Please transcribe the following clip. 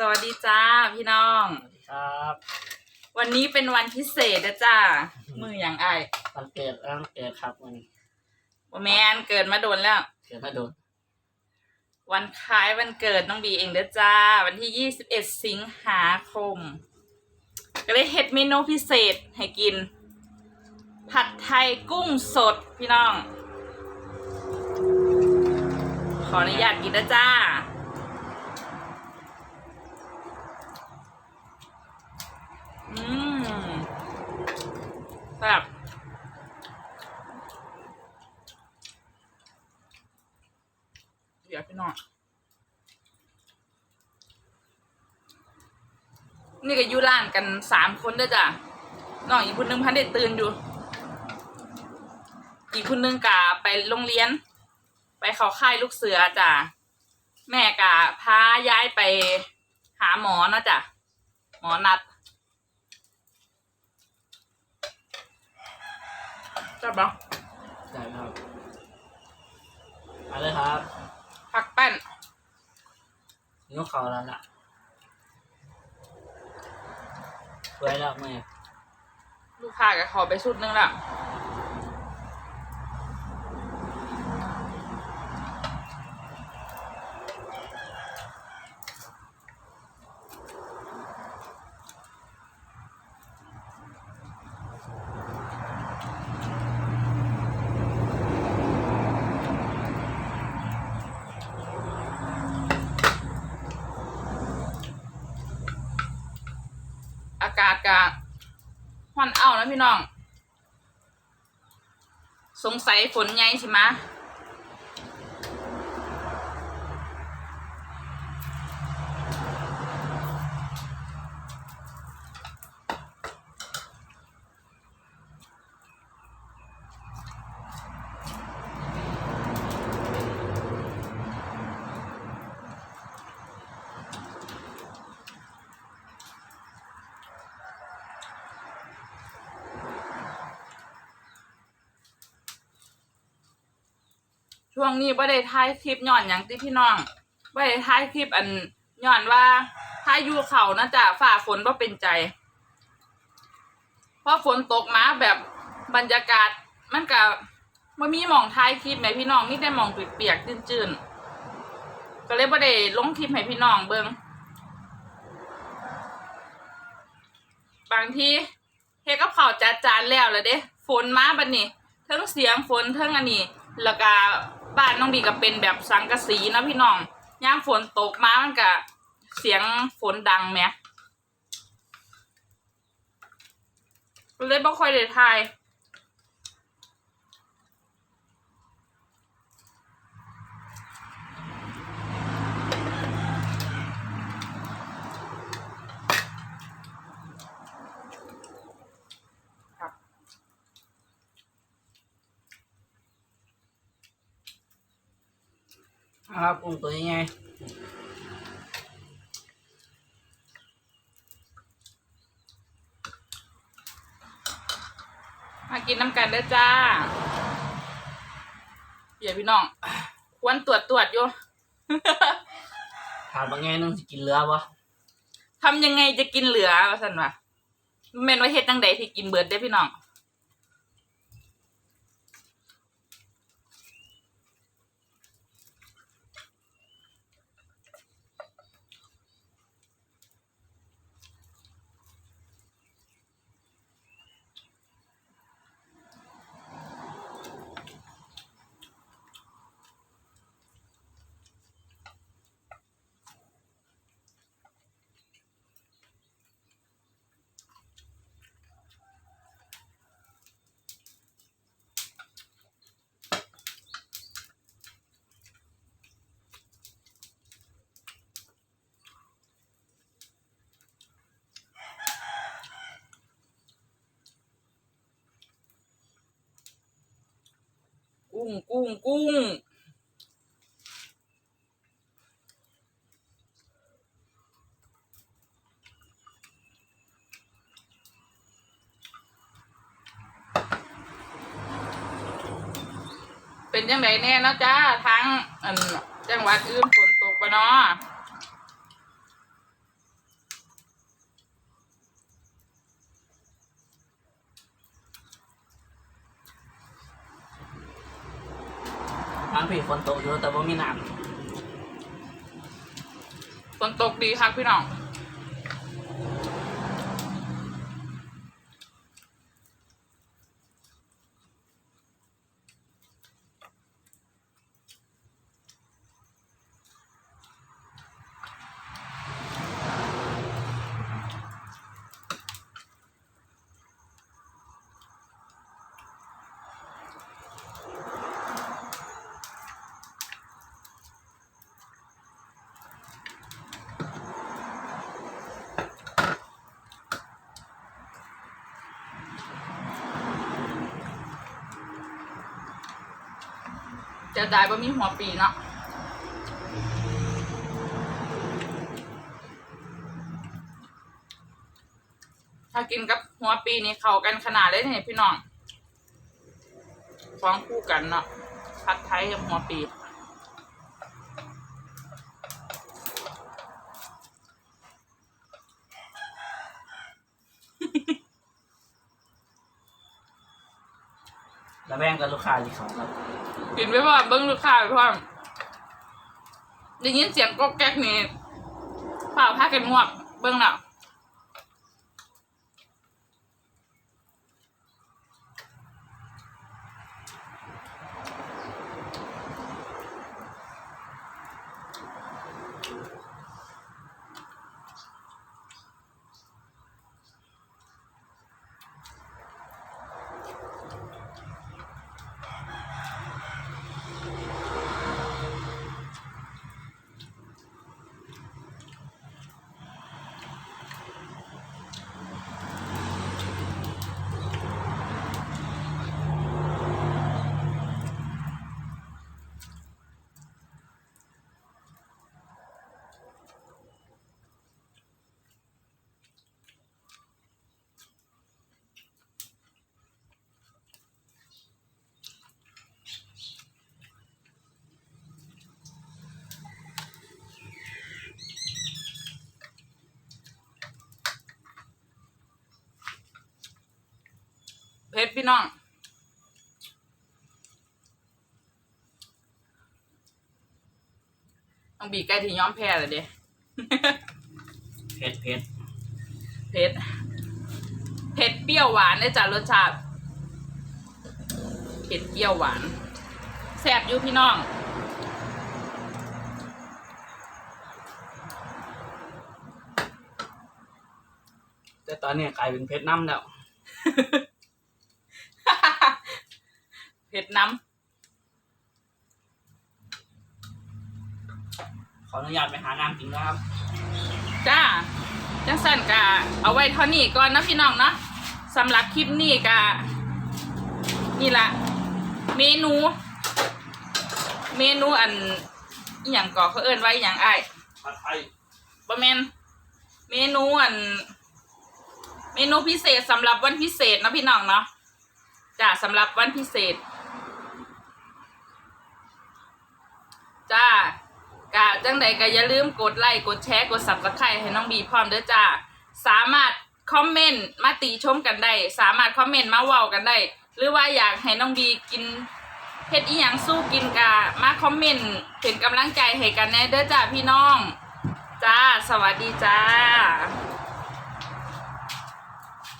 สวัสดีจ้าพี่น้องสวัสดีครับวันนี้เป็นวันพิเศษนะจ้า มืออย่างไอายวันเกิดร่างเกิดครับวันบ่แมนเกิดมาโดนแล้ว เกิดมาโดนวันคล้ายวันเกิดน้องบีเองเด้อจ้า วันที่ 21 สิงหาคม ก็เลยเฮ็ดเมนูพิเศษให้กิน ผัดไทยกุ้งสดพี่น้อง ขออนุญาตกินนะจ้า อืม แบบเดี๋ยวพี่น้องนี่ก็อยู่ร้านกันสามคนด้อจ้ะน้องอีกคนนึงพันได้ตื่นอยู่ อีกคนนึงกะไปโรงเรียน ไปเขาค่ายลูกเสือจ้ะแม่กะพาย้ายไปหาหมอนะจ้ะหมอนัด จับปะได้ครับมาเลยครับผักแป้นนิ้วเขาแล้วล่ะไว้แล้วแม่ลูกค้าก็ขอไปชุดนึงละากาศกะฮอนเอานะพี่น้อง สงสัยฝนใหญ่ไหม ช่วงนี้บ่ได้ถ่ายคลิปย้อนหยังติพี่น้องบ่ได้ถ่ายคลิปอันย้อนว่าถ่ายอยู่เขานะจ๊ะฝ่าฝนบ่เป็นใจเพราะฝนตกมาแบบบรรยากาศมันก็บ่มีหมองถ่ายคลิปแหมพี่น้องมีแต่หมองเปียกๆจืนๆก็เลยบ่ได้ลงคลิปให้พี่น้องเบิ่งบางทีเฮกับข้าจัดจานแล้วแล้วเด้ฝนมาบัดนี้ทั้งเสียงฝนทั้งอันนี้แล้วก็ บ้านน้องบีก็เป็นแบบสังกะสีนะพี่น้องย่างฝนตกมามันก็เสียงฝนดังไหมเลยบ่ค่อยได้ทาย ครับอุ้งตัวยังไงมากินน้ำกันเด้อจ้าเดี๋ยวพี่น้อง ควรตรวจตรวจอยู่ ถามว่าไงนึงสิกินเรือวะทำยังไงจะกินเหลือว่าสันวะแม่นว่าเฮ็ดจังใดที่กินเบิดได้อพี่น้อง กุ้งกุ้งกุ้งเป็นยังไงแน่นะจ้าทั้งอันจังหวัดอื่นฝนตกปะเนาะางพี่ฝนตกอยู่แต่ว่ามีน้ฝนตกดีครับพี่น้อง จะได้บ่มีหัวปีเนาะถ้ากินกับหัวปีนี่เข้ากันขนาดเลยเนี่ยพี่น้องฟ้องคู่กันเนาะผัดไทยกับหัวปีำแล้วแบ่งกับลูกค้าที่เขาครับกินไปพร้อมเบิ้งลูกค้าไปพร้อมได้ยินเสียงก๊อกแก๊กนี่เปล่าพากันงวกเบิ้งแล้ว เพชรพี่น้อง ต้องบีบใกล้ที่ย้อมแพ้เลยเด้เผ็ดเผ็ดเผ็ดเผ็ดเปรี้ยวหวานได้จากรสชาติเผ็ดเปรี้ยวหวานแซ่บอยู่พี่น้อง แต่ตอนนี้กลายเป็นเผ็ดน้ำแล้ว เผ็ดน้ขออนุญาตไปหาน้ำกินนะครับำจ้า จังสั่นกะเอาไว้เท่านี้ก่อนนะพี่น้องเนาะสำหรับคลิปนี้กะนี่ละเมนู เมนูอันอหย่างก่อเขาเอิ้นไว้อหย่างไอ้ายผัดไทยบะแมนเมนูอัน เมนูพิเศษสำหรับวันพิเศษนะพี่น้องเนาะจ้าสำหรับวันพิเศษ จ้ากะจังใดก็อย่าลืมกดไลค์กดแชร์กด subscribe ให้น้องบีพร้อมเด้อจ้าสามารถคอมเมนต์มาติชมกันได้สามารถคอมเมนต์มาเว้ากันได้หรือว่าอยากให้น้องบีกินเฮ็ดอีหยังสู้กินกะมาคอมเมนต์เป็นกำลังใจให้กันแน่เด้อจ้าพี่น้อง จ้า สวัสดีจ้า